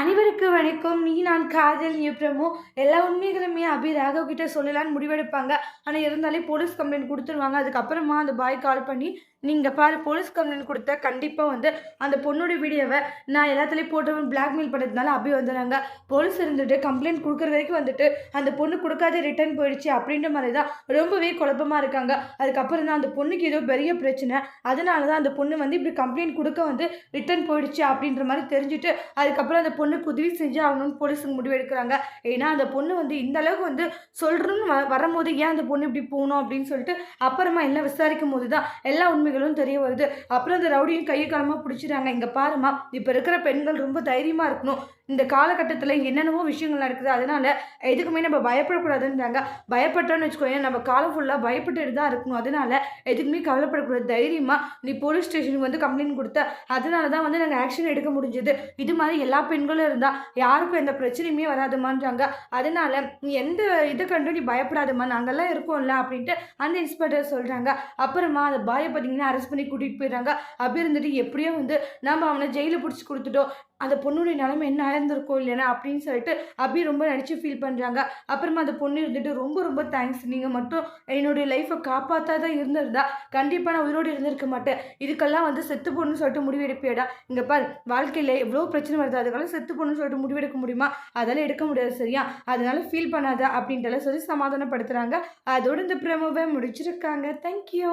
அனைவருக்கு வணக்கம். நீ நான் காதல் எப்ரமோ எல்லா உண்மைகளுமே அபி ராகவ் கிட்ட சொல்லலான்னு முடிவெடுப்பாங்க. ஆனால் இருந்தாலே போலீஸ் கம்ப்ளைண்ட் கொடுத்துருவாங்க. அதுக்கப்புறமா அந்த பாய் கால் பண்ணி நீங்கள் பாரு போலீஸ் கம்ப்ளைண்ட் கொடுத்த கண்டிப்பாக வந்து அந்த பொண்ணோட வீடியோவை நான் எல்லாத்துலேயும் போட்டவன் பிளாக்மெயில் பண்ணதுனால அபி வந்துடுறாங்க போலீஸ் இருந்துட்டு கம்ப்ளைண்ட் கொடுக்குற வரைக்கும் வந்துட்டு அந்த பொண்ணு கொடுக்காத ரிட்டர்ன் போயிடுச்சு அப்படின்ற மாதிரி தான் ரொம்பவே குழப்பமாக இருக்காங்க. அதுக்கப்புறம் தான் அந்த பொண்ணுக்கு ஏதோ பெரிய பிரச்சனை. அதனால தான் அந்த பொண்ணு வந்து இப்படி கம்ப்ளைண்ட் கொடுக்க வந்து ரிட்டர்ன் போயிடுச்சு அப்படின்ற மாதிரி தெரிஞ்சுட்டு அதுக்கப்புறம் அந்த பொண்ணு பொண்ணுக்கு உதவி செஞ்சு ஆகணும்னு போலீஸுக்கு முடிவு எடுக்கிறாங்க ஏன்னா அந்த பொண்ணு வந்து இந்த அளவுக்கு வந்து சொல்கிறோன்னு வ வரும்போது ஏன் அந்த பொண்ணு இப்படி போகணும் அப்படின்னு சொல்லிட்டு அப்புறமா எல்லாம் விசாரிக்கும் போது தான் எல்லா உண்மைகளும் தெரிய வருது. அப்புறம் அந்த ரவுடியும் கையை காலமாக பிடிச்சிடுறாங்க. இங்கே பாருமா இப்போ இருக்கிற பெண்கள் ரொம்ப தைரியமாக இருக்கணும். இந்த காலகட்டத்தில் என்னென்னவோ விஷயங்கள்லாம் இருக்குது. அதனால் எதுக்குமே நம்ம பயப்படக்கூடாதுன்றாங்க. பயப்பட்டோன்னு வச்சுக்கோங்க நம்ம காலம் ஃபுல்லாக பயப்பட்டுட்டு தான் இருக்கணும். அதனால எதுக்குமே கவலைப்படக்கூடாது. தைரியமாக நீ போலீஸ் ஸ்டேஷனுக்கு வந்து கம்ப்ளைண்ட் கொடுத்த அதனால தான் வந்து நாங்கள் ஆக்ஷன் எடுக்க முடிஞ்சது. இது மாதிரி எல்லா பெண்களும் இருந்தால் யாருக்கும் எந்த பிரச்சனையுமே வராதுமான்றாங்க. அதனால் நீ எந்த இதை கண்டு நீ பயப்படாதம்மா. நாங்கள்லாம் இருக்கோம்ல அப்படின்ட்டு அந்த இன்ஸ்பெக்டர் சொல்கிறாங்க அப்புறமா அதை பாயை பார்த்தீங்கன்னா அரெஸ்ட் பண்ணி கூட்டிகிட்டு போயிடுறாங்க. அப்படி இருந்துட்டு எப்படியோ வந்து நம்ம அவனை ஜெயிலில் பிடிச்சி கொடுத்துட்டோம். அந்த பொண்ணுடைய நிலைமை என்ன ஆயிருந்திருக்கோ இல்லைனா அப்படின்னு சொல்லிட்டு அபி ரொம்ப நினச்சி ஃபீல் பண்ணுறாங்க அப்புறமா அந்த பொண்ணு இருந்துட்டு ரொம்ப ரொம்ப தேங்க்ஸ் நீங்கள் மட்டும் என்னுடைய லைஃப்பை காப்பாற்றாத இருந்திருந்தா கண்டிப்பாக நான் உயிரோடு இருந்திருக்க மாட்டேன். இதுக்கெல்லாம் வந்து செத்து போகணும்னு சொல்லிட்டு முடிவெடுப்பேடா இங்கே பார் வாழ்க்கையில் எவ்வளோ பிரச்சனை வருது அதுக்கெல்லாம் செத்து போகணும்னு சொல்லிட்டு முடிவெடுக்க முடியுமா? அதெல்லாம் எடுக்க முடியாது சரியா? அதனால ஃபீல் பண்ணாத அப்படின்ட்டு சொல்லி சமாதானப்படுத்துகிறாங்க அதோடு இந்த பிரமோவை முடிச்சிருக்காங்க. தேங்க்யூ